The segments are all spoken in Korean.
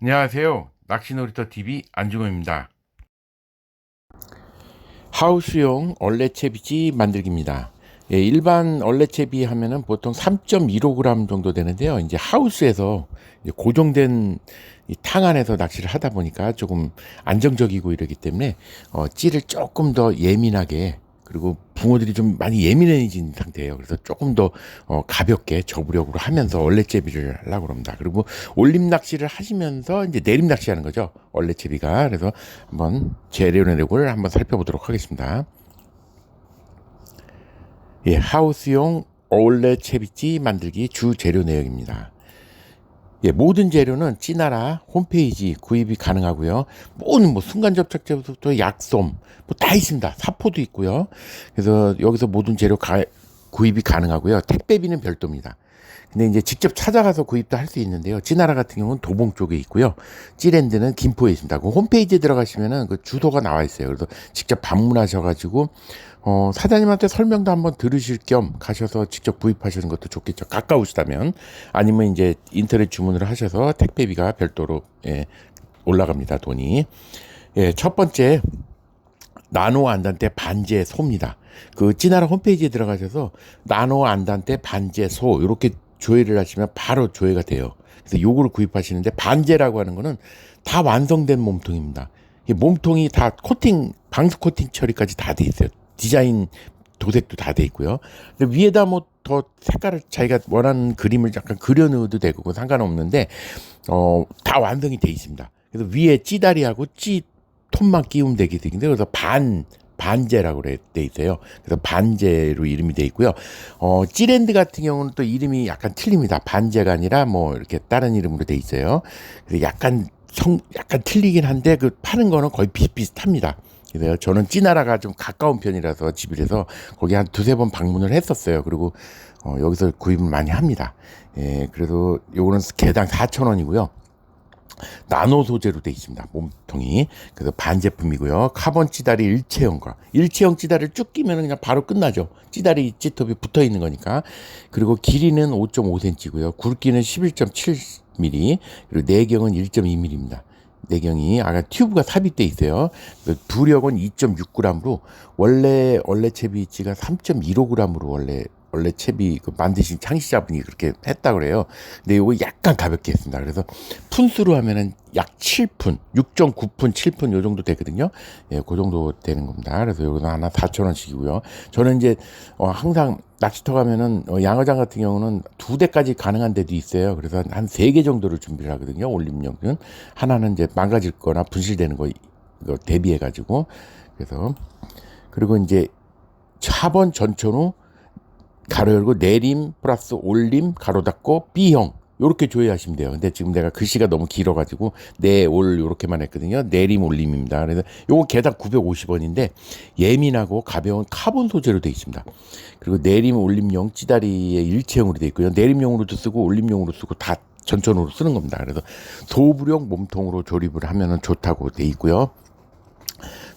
안녕하세요. 낚시놀이터 TV 안중호입니다. 하우스용 얼레채비지 만들기입니다. 예, 일반 얼레채비 하면은 보통 3.15g 정도 되는데요. 이제 하우스에서 고정된 이탕 안에서 낚시를 하다 보니까 조금 안정적이고 이러기 때문에 어, 찌를 조금 더 예민하게 그리고 붕어들이 좀 많이 예민해진 상태예요. 그래서 조금 더 어, 가볍게 저부력으로 하면서 얼레채비를 하려고 합니다. 그리고 올림 낚시를 하시면서 이제 내림 낚시하는 거죠. 얼레채비가 그래서 한번 재료 내력을 한번 살펴보도록 하겠습니다. 예, 하우스용 얼레채비찌 만들기 주 재료 내역입니다. 예, 모든 재료는 찌나라 홈페이지 구입이 가능하고요. 모든 뭐 순간 접착 제부터 약솜 뭐 다 있습니다. 사포도 있고요. 그래서 여기서 모든 재료 가, 구입이 가능하고요. 택배비는 별도입니다. 근데 이제 직접 찾아가서 구입도 할 수 있는데요. 찌나라 같은 경우는 도봉 쪽에 있고요. 찌랜드는 김포에 있습니다. 그 홈페이지에 들어가시면은 그 주소가 나와 있어요. 그래서 직접 방문하셔가지고 어, 사장님한테 설명도 한번 들으실 겸 가셔서 직접 구입하시는 것도 좋겠죠. 가까우시다면 아니면 이제 인터넷 주문을 하셔서 택배비가 별도로 예, 올라갑니다. 돈이. 예, 첫 번째 나노 안단테 반제 소입니다. 그 찌나라 홈페이지에 들어가셔서 나노 안단테 반제 소 이렇게 조회를 하시면 바로 조회가 돼요. 그래서 요거를 구입하시는데 반제라고 하는 거는 다 완성된 몸통입니다. 이 몸통이 다 코팅 방수 코팅 처리까지 다 돼 있어요. 디자인 도색도 다 돼 있고요. 근데 위에다 뭐 더 색깔을 자기가 원하는 그림을 약간 그려 넣어도 되고 그건 상관없는데 어 다 완성이 돼 있습니다. 그래서 위에 찌다리하고 찌 톱만 끼우면 되게 되는데 그래서 반 반제라고 돼 있어요. 그래서 반제로 이름이 돼 있고요. 어 찌랜드 같은 경우는 또 이름이 약간 틀립니다. 반제가 아니라 뭐 이렇게 다른 이름으로 돼 있어요. 그래서 약간 성 약간 틀리긴 한데 그 파는 거는 거의 비슷비슷합니다. 그래서 저는 찌나라가 좀 가까운 편이라서 집이라서 거기 한 두세 번 방문을 했었어요. 그리고 어, 여기서 구입을 많이 합니다. 예, 그래도 요거는 개당 4,000원이고요. 나노 소재로 되어 있습니다. 몸통이. 그래서 반제품이고요. 카본 찌다리 일체형과 일체형 찌다리를 쭉 끼면 그냥 바로 끝나죠. 찌다리 찌톱이 붙어 있는 거니까. 그리고 길이는 5.5cm고요. 굵기는 11.7mm. 그리고 내경은 1.2mm입니다. 내경이 아까 튜브가 삽입돼 있어요. 그 두력은 2.6g으로 원래 원래 채비치가 3.15g으로 원래 원래 채비 그 만드신 창시자분이 그렇게 했다 그래요. 근데 이거 약간 가볍게 했습니다. 그래서 푼수로 하면은 약 7푼, 6.9푼, 7푼 요 정도 되거든요. 예, 그 정도 되는 겁니다. 그래서 요거는 하나 4,000원씩이고요. 저는 이제 어 항상 낚시터 가면은 어 양어장 같은 경우는 두 대까지 가능한 데도 있어요. 그래서 한 세 개 정도를 준비를 하거든요. 올림용은 하나는 이제 망가질 거나 분실되는 거 이거 대비해 가지고 그래서 그리고 이제 차번 전천후 가로 열고 내림 플러스 올림 가로 닫고 B형 요렇게 조회하시면 돼요. 근데 지금 내가 글씨가 너무 길어가지고 내올 요렇게만 했거든요. 내림 올림입니다. 그래서 요거 개당 950원인데 예민하고 가벼운 카본 소재로 되어 있습니다. 그리고 내림 올림용 찌다리의 일체형으로 되어 있고요. 내림용으로도 쓰고 올림용으로 쓰고 다 전천으로 쓰는 겁니다. 그래서 소부령 몸통으로 조립을 하면은 좋다고 돼 있고요.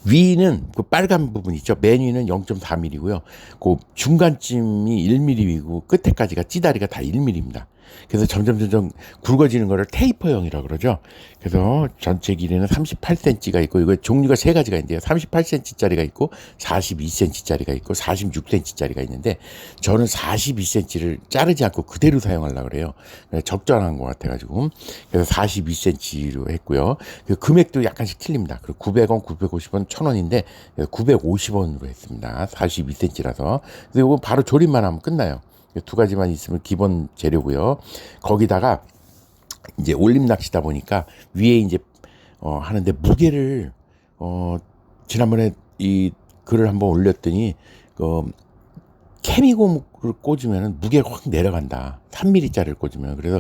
위는 그 빨간 부분 있죠. 맨 위는 0.4mm고요. 그 중간쯤이 1mm이고 끝에까지가 찌다리가 다 1mm입니다. 그래서 점점 점점 굵어지는 거를 테이퍼형이라고 그러죠. 그래서 전체 길이는 38cm가 있고 이거 종류가 세 가지가 있는데요. 38cm짜리가 있고 42cm짜리가 있고 46cm짜리가 있는데 저는 42cm를 자르지 않고 그대로 사용하려고 그래요. 적절한 것 같아가지고 그래서 42cm로 했고요. 그 금액도 약간씩 틀립니다. 그 900원, 950원, 1000원인데 950원으로 했습니다. 42cm라서. 그래서 이거 바로 조립만 하면 끝나요. 두 가지만 있으면 기본 재료고요. 거기다가 이제 올림 낚시다 보니까 위에 이제 어 하는데 무게를 어 지난번에 이 글을 한번 올렸더니 그 케미고 무를 꽂으면 무게가 확 내려간다. 3mm짜리를 꽂으면 그래서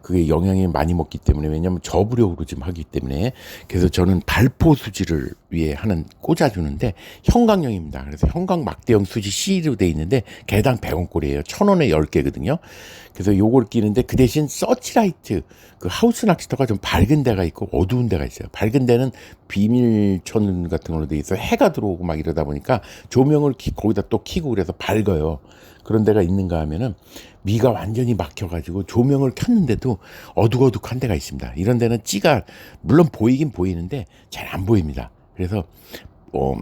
그게 영향이 많이 먹기 때문에 왜냐하면 저부력으로 지금 하기 때문에 그래서 저는 발포 수지를 위해 하는 꽂아주는데 형광형입니다. 그래서 형광 막대형 수지 C로 돼 있는데 개당 100원 꼴이에요. 1000원에 10개거든요. 그래서 요걸 끼는데 그 대신 서치라이트 그 하우스 낚시터가 좀 밝은 데가 있고 어두운 데가 있어요. 밝은 데는 비밀촌 같은 걸로 돼 있어 해가 들어오고 막 이러다 보니까 조명을 키, 거기다 또 키고 그래서 밝아요. 그런 데가 있는가 하면은 미가 완전히 막혀가지고 조명을 켰는데도 어둑어둑한 데가 있습니다. 이런 데는 찌가 물론 보이긴 보이는데 잘 안 보입니다. 그래서 어,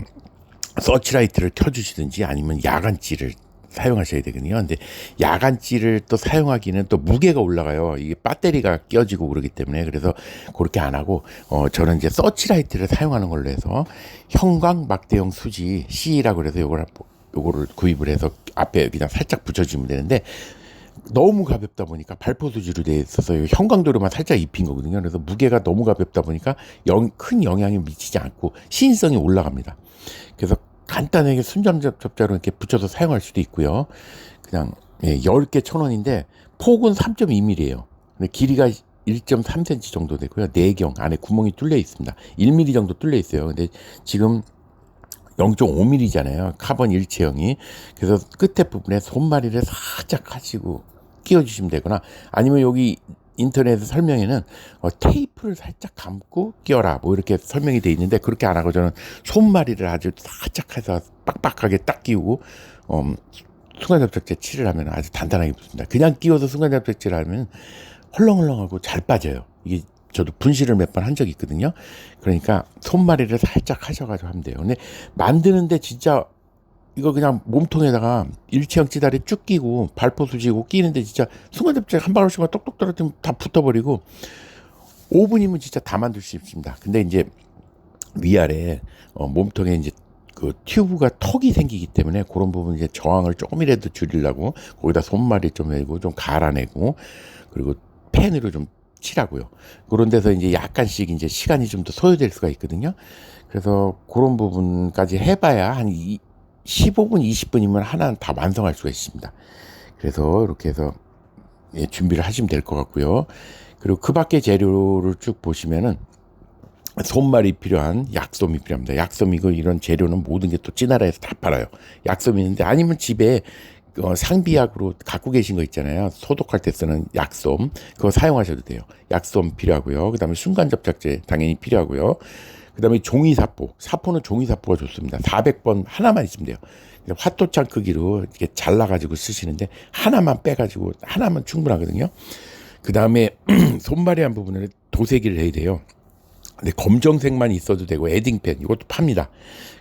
서치라이트를 켜주시든지 아니면 야간찌를 사용하셔야 되거든요. 근데 야간찌를 또 사용하기는 또 무게가 올라가요. 이게 배터리가 껴지고 그러기 때문에 그래서 그렇게 안 하고 어 저는 이제 서치라이트를 사용하는 걸로 해서 형광 막대형 수지 C라고 그래서 요걸 요거를 구입을 해서 앞에 그냥 살짝 붙여주면 되는데 너무 가볍다 보니까 발포 수지로 돼 있어서 이 형광도로만 살짝 입힌 거거든요. 그래서 무게가 너무 가볍다 보니까 영, 큰 영향이 미치지 않고 시인성이 올라갑니다. 그래서 간단하게 순점 접자로 이렇게 붙여서 사용할 수도 있고요. 그냥 예, 10개 천 원인데 폭은 3.2mm예요. 근데 길이가 1.3cm 정도 되고요. 내경 안에 구멍이 뚫려 있습니다. 1mm 정도 뚫려 있어요. 근데 지금 0.5mm잖아요. 카본 일체형이. 그래서 끝에 부분에 손마리를 살짝 하시고 끼워주시면 되거나 아니면 여기 인터넷 설명에는 어, 테이프를 살짝 감고 끼워라 뭐 이렇게 설명이 돼 있는데 그렇게 안 하고 저는 손마리를 아주 살짝 해서 빡빡하게 딱 끼우고 음, 순간접착제 칠을 하면 아주 단단하게 붙습니다. 그냥 끼워서 순간접착제를 하면 헐렁헐렁하고 잘 빠져요. 이게 저도 분실을 몇 번 한 적이 있거든요. 그러니까 손마리를 살짝 하셔가지고 하면 돼요. 근데 만드는데 진짜 이거 그냥 몸통에다가 일체형 찌다리 쭉 끼고 발포 수지고 끼는데 진짜 순간접착 한 방울씩만 똑똑 떨어지면 다 붙어버리고 5분이면 진짜 다 만들 수 있습니다. 근데 이제 위아래 어, 몸통에 이제 그 튜브가 턱이 생기기 때문에 그런 부분 이제 저항을 조금이라도 줄이려고 거기다 손말이 좀 내고 좀 갈아내고 그리고 펜으로 좀 칠하고요. 그런 데서 이제 약간씩 이제 시간이 좀 더 소요될 수가 있거든요. 그래서 그런 부분까지 해봐야 한 15분, 20분이면 하나는 다 완성할 수가 있습니다. 그래서 이렇게 해서 예, 준비를 하시면 될 것 같고요. 그리고 그 밖에 재료를 쭉 보시면은 손말이 필요한 약솜이 필요합니다. 약솜이고 이런 재료는 모든 게 또 찌나라에서 다 팔아요. 약솜이 있는데 아니면 집에 어, 상비약으로 갖고 계신 거 있잖아요. 소독할 때 쓰는 약솜 그거 사용하셔도 돼요. 약솜 필요하고요. 그다음에 순간 접착제 당연히 필요하고요. 그다음에 종이 사포 사포는 종이 사포가 좋습니다. 400번 하나만 있으면 돼요. 화토창 크기로 이렇게 잘라 가지고 쓰시는데 하나만 빼 가지고 하나만 충분하거든요. 그 다음에 손발이 한 부분을 도색을 해야 돼요. 근데 검정색만 있어도 되고 에딩펜 이것도 팝니다.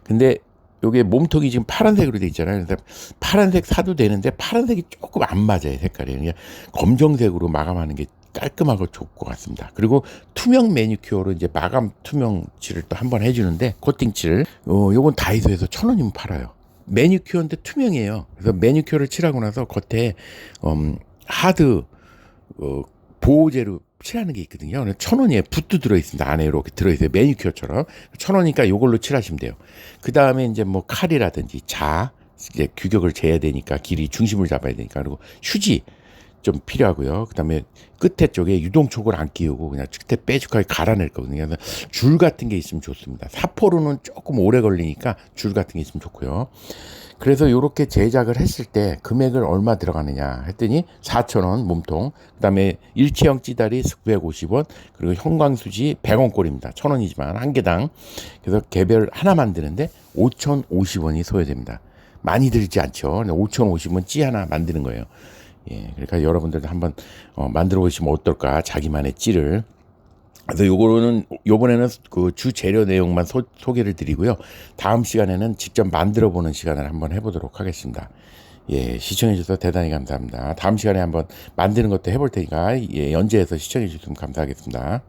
근데 요게 몸통이 지금 파란색으로 돼 있잖아요. 그래서 파란색 사도 되는데 파란색이 조금 안 맞아요 색깔이. 그냥 검정색으로 마감하는 게 깔끔하고 좋을 것 같습니다. 그리고 투명 매니큐어로 이제 마감 투명칠을 또 한번 해주는데 코팅칠. 어, 요건 다이소에서 천 원이면 팔아요. 매니큐어인데 투명해요. 그래서 매니큐어를 칠하고 나서 겉에 음, 하드 어, 보호제로 칠하는 게 있거든요. 천 원이에 붓도 들어있습니다. 안에 이렇게 들어있어요. 매니큐어처럼. 천 원이니까 이걸로 칠하시면 돼요. 그 다음에 이제 뭐 칼이라든지 자, 이제 규격을 재야 되니까 길이 중심을 잡아야 되니까 그리고 휴지 좀 필요하고요. 그다음에 끝에 쪽에 유동촉을 안 끼우고 그냥 끝에 빼죽하게 갈아낼 거거든요. 그래서 줄 같은 게 있으면 좋습니다. 사포로는 조금 오래 걸리니까 줄 같은 게 있으면 좋고요. 그래서 이렇게 제작을 했을 때 금액을 얼마 들어가느냐 했더니 4,000원 몸통, 그다음에 일체형 찌다리 950원, 그리고 형광수지 100원 꼴입니다. 1,000원이지만 한 개당. 그래서 개별 하나 만드는데 5,050원이 소요됩니다. 많이 들지 않죠. 5,050원 찌 하나 만드는 거예요. 예, 그러니까 여러분들도 한번 어, 만들어 보시면 어떨까 자기만의 찌를 그래서 요거는 요번에는 그 주 재료 내용만 소, 소개를 드리고요. 다음 시간에는 직접 만들어 보는 시간을 한번 해보도록 하겠습니다. 예, 시청해 주셔서 대단히 감사합니다. 다음 시간에 한번 만드는 것도 해볼 테니까 예, 연재해서 시청해 주시면 감사하겠습니다.